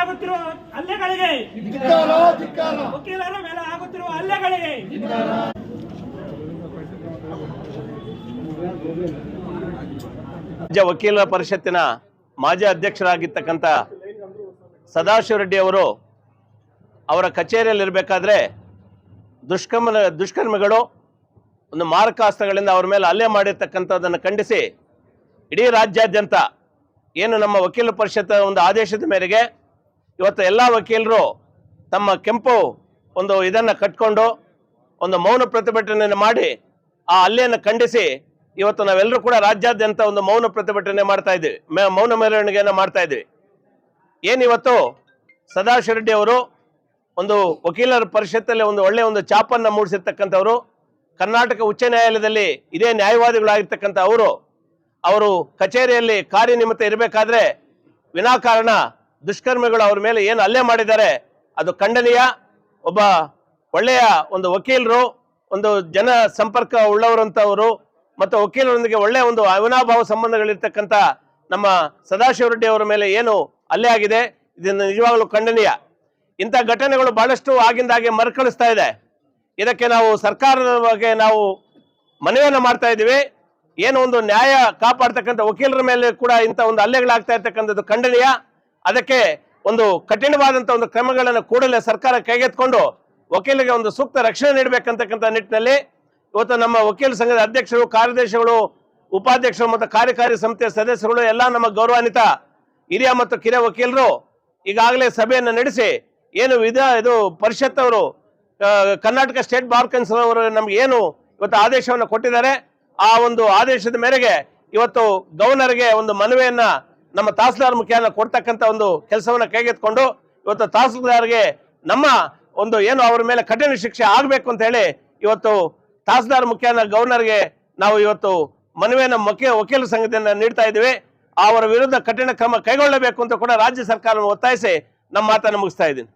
ಆಗುತ್ತಿರುವ ಹಲ್ಲೆಗಳಿಗೆ. ವಕೀಲರ ಮೇಲೆ ಆಗುತ್ತಿರುವ ಹಲ್ಲೆಗಳಿಗೆ. ರಾಜ್ಯ ವಕೀಲರ ಪರಿಷತ್ತಿನ ಮಾಜಿ ಅಧ್ಯಕ್ಷರಾಗಿರ್ತಕ್ಕಂಥ ಸದಾಶಿವ ರೆಡ್ಡಿ ಅವರು ಅವರ ಕಚೇರಿಯಲ್ಲಿರಬೇಕಾದ್ರೆ ದುಷ್ಕರ್ಮ ದುಷ್ಕರ್ಮಿಗಳು ಒಂದು ಮಾರಕಾಸ್ತ್ರಗಳಿಂದ ಅವರ ಮೇಲೆ ಹಲ್ಲೆ ಮಾಡಿರ್ತಕ್ಕಂಥದ್ದನ್ನು ಖಂಡಿಸಿ ಇಡೀ ರಾಜ್ಯಾದ್ಯಂತ ಏನು ನಮ್ಮ ವಕೀಲ ಪರಿಷತ್ ಒಂದು ಆದೇಶದ ಮೇರೆಗೆ ಇವತ್ತು ಎಲ್ಲ ವಕೀಲರು ತಮ್ಮ ಕೆಂಪು ಒಂದು ಇದನ್ನು ಕಟ್ಕೊಂಡು ಒಂದು ಮೌನ ಪ್ರತಿಭಟನೆಯನ್ನು ಮಾಡಿ ಆ ಹಲ್ಲೆಯನ್ನು ಖಂಡಿಸಿ ಇವತ್ತು ನಾವೆಲ್ಲರೂ ಕೂಡ ರಾಜ್ಯಾದ್ಯಂತ ಒಂದು ಮೌನ ಪ್ರತಿಭಟನೆ ಮಾಡ್ತಾ ಇದ್ದೀವಿ. ಮೌನ ಮೆರವಣಿಗೆಯನ್ನು ಮಾಡ್ತಾ ಇದ್ದೀವಿ. ಏನಿವತ್ತು ಸದಾಶಿವರೆಡ್ಡಿ ಅವರು ಒಂದು ವಕೀಲರ ಪರಿಷತ್ತಲ್ಲಿ ಒಂದು ಒಳ್ಳೆಯ ಒಂದು ಚಾಪನ್ನು ಮೂಡಿಸಿರ್ತಕ್ಕಂಥವ್ರು, ಕರ್ನಾಟಕ ಉಚ್ಚ ನ್ಯಾಯಾಲಯದಲ್ಲಿ ಇದೇ ನ್ಯಾಯವಾದಿಗಳಾಗಿರ್ತಕ್ಕಂಥ ಅವರು ಅವರು ಕಚೇರಿಯಲ್ಲಿ ಕಾರ್ಯನಿಮಿತ್ತ ಇರಬೇಕಾದ್ರೆ ವಿನಾಕಾರಣ ದುಷ್ಕರ್ಮಿಗಳು ಅವ್ರ ಮೇಲೆ ಏನು ಹಲ್ಲೆ ಮಾಡಿದ್ದಾರೆ, ಅದು ಖಂಡನೀಯ. ಒಬ್ಬ ಒಳ್ಳೆಯ ಒಂದು ವಕೀಲರು, ಒಂದು ಜನ ಸಂಪರ್ಕ ಉಳ್ಳವರಂಥವರು ಮತ್ತು ವಕೀಲರೊಂದಿಗೆ ಒಳ್ಳೆಯ ಒಂದು ಅವಿನಾಭಾವ ಸಂಬಂಧಗಳಿರ್ತಕ್ಕಂಥ ನಮ್ಮ ಸದಾಶಿವ ರೆಡ್ಡಿ ಅವರ ಮೇಲೆ ಏನು ಹಲ್ಲೆ ಆಗಿದೆ, ಇದನ್ನು ನಿಜವಾಗಲೂ ಖಂಡನೀಯ. ಇಂಥ ಘಟನೆಗಳು ಬಹಳಷ್ಟು ಆಗಿಂದಾಗೆ ಮರುಕಳಿಸ್ತಾ ಇದೆ. ಇದಕ್ಕೆ ನಾವು ಸರ್ಕಾರದ ಬಗ್ಗೆ ನಾವು ಮನವಿಯನ್ನು ಮಾಡ್ತಾ ಇದ್ದೀವಿ. ಏನು ಒಂದು ನ್ಯಾಯ ಕಾಪಾಡ್ತಕ್ಕಂಥ ವಕೀಲರ ಮೇಲೆ ಕೂಡ ಇಂಥ ಒಂದು ಹಲ್ಲೆಗಳಾಗ್ತಾ ಇರ್ತಕ್ಕಂಥದ್ದು ಖಂಡನೀಯ. ಅದಕ್ಕೆ ಒಂದು ಕಠಿಣವಾದಂತಹ ಒಂದು ಕ್ರಮಗಳನ್ನು ಕೂಡಲೇ ಸರ್ಕಾರ ಕೈಗೆತ್ಕೊಂಡು ವಕೀಲರಿಗೆ ಒಂದು ಸೂಕ್ತ ರಕ್ಷಣೆ ನೀಡಬೇಕಂತಕ್ಕಂಥ ನಿಟ್ಟಿನಲ್ಲಿ ಇವತ್ತು ನಮ್ಮ ವಕೀಲ ಸಂಘದ ಅಧ್ಯಕ್ಷರು, ಕಾರ್ಯದರ್ಶಿಗಳು, ಉಪಾಧ್ಯಕ್ಷರು ಮತ್ತು ಕಾರ್ಯಕಾರಿ ಸಮಿತಿಯ ಸದಸ್ಯರು ಎಲ್ಲ ನಮ್ಮ ಗೌರವಾನ್ವಿತ ಹಿರಿಯ ಮತ್ತು ಕಿರಿಯ ವಕೀಲರು ಈಗಾಗಲೇ ಸಭೆಯನ್ನು ನಡೆಸಿ ಏನು ವಿಧ ಇದು ಪರಿಷತ್ ಅವರು ಕರ್ನಾಟಕ ಸ್ಟೇಟ್ ಬಾರ್ ಕೌನ್ಸಿಲ್ ಅವರು ನಮ್ಗೆ ಏನು ಇವತ್ತು ಆದೇಶವನ್ನು ಕೊಟ್ಟಿದ್ದಾರೆ, ಆ ಒಂದು ಆದೇಶದ ಮೇರೆಗೆ ಇವತ್ತು ಗವರ್ನರ್ಗೆ ಒಂದು ಮನವಿಯನ್ನ ನಮ್ಮ ತಹಸೀಲ್ದಾರ್ ಮುಖೇನ ಕೊಡ್ತಕ್ಕಂಥ ಒಂದು ಕೆಲಸವನ್ನ ಕೈಗೆತ್ಕೊಂಡು ಇವತ್ತು ತಹಸೀಲ್ದಾರ್ಗೆ ನಮ್ಮ ಒಂದು ಏನು ಅವರ ಮೇಲೆ ಕಠಿಣ ಶಿಕ್ಷೆ ಆಗಬೇಕು ಅಂತ ಹೇಳಿ ಇವತ್ತು ತಹಸೀಲ್ದಾರ್ ಮುಖೇನ ಗವರ್ನರ್ಗೆ ನಾವು ಇವತ್ತು ಮನವಿಯನ್ನು ಮುಖ್ಯ ವಕೀಲ ಸಂಘದಿಂದ ನೀಡ್ತಾ ಇದ್ದೀವಿ. ಅವರ ವಿರುದ್ಧ ಕಠಿಣ ಕ್ರಮ ಕೈಗೊಳ್ಳಬೇಕು ಅಂತ ಕೂಡ ರಾಜ್ಯ ಸರ್ಕಾರವನ್ನು ಒತ್ತಾಯಿಸಿ ನಮ್ಮ ಮಾತನ್ನು ಮುಗಿಸ್ತಾ ಇದ್ದೀನಿ.